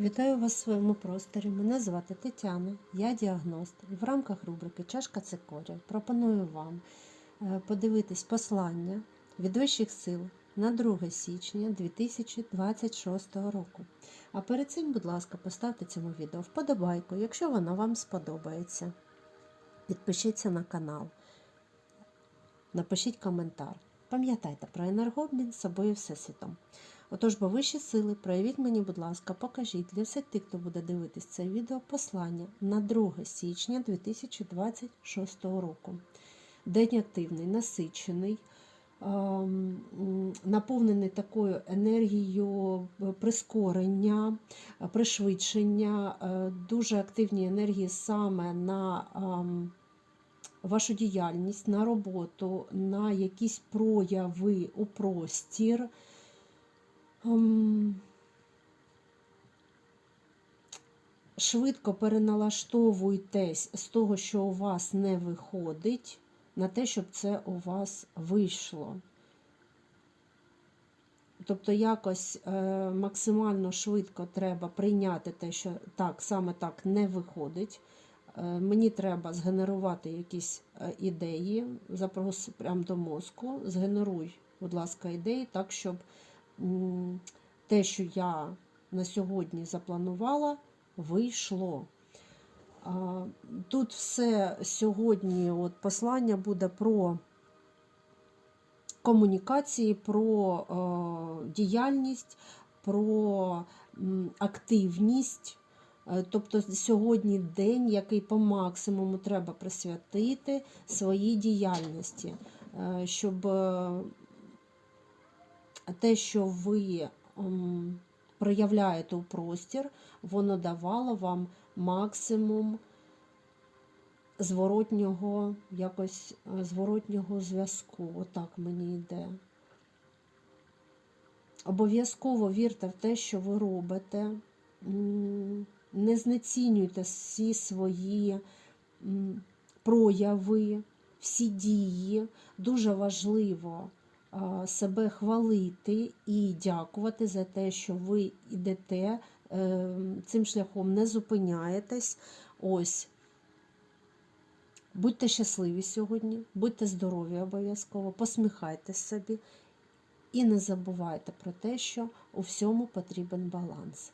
Вітаю вас в своєму просторі. Мене звати Тетяна, я діагност. І в рамках рубрики Чашка цикорія пропоную вам е, подивитись послання від вищих сил на 2 січня 2026 року. А перед цим, будь ласка, поставте цьому відео вподобайку, якщо воно вам сподобається. Підпишіться на канал, напишіть коментар. Пам'ятайте про енергообмін з собою Всесвітом. Отож, бо вищі сили, проявіть мені, будь ласка, покажіть для всіх тих, хто буде дивитись це відео, послання на 2 січня 2026 року. День активний, насичений, ем, наповнений такою енергією прискорення, е, пришвидшення, е, дуже активні енергії саме на ем, вашу діяльність, на роботу, на якісь прояви у простір. Ем, Швидко переналаштовуйтесь з того, що у вас не виходить, на те, щоб це у вас вийшло. Тобто якось е, максимально швидко треба прийняти те, що так, саме так не виходить. Е, мені треба згенерувати якісь е, ідеї, запрос прямо до мозку. Згенеруй, будь ласка, ідеї так, щоб те, що я на сьогодні запланувала, вийшло. Тут все сьогодні от послання буде про комунікації, про е, діяльність, про активність. Е, Тобто сьогодні день, який по максимуму треба присвятити своїй діяльності, е, щоб те, що ви проявляєте у простір, воно давало вам максимум зворотнього, якось е, зворотнього зв'язку. Отак мені йде. Обов'язково вірте в те, що ви робите. Не знецінюйте всі свої прояви, всі дії. Дуже важливо себе хвалити і дякувати за те, що ви йдете е, цим шляхом, не зупиняєтесь. Ось. Будьте щасливі сьогодні, будьте здорові обов'язково, посміхайтесь собі і не забувайте про те, що у всьому потрібен баланс.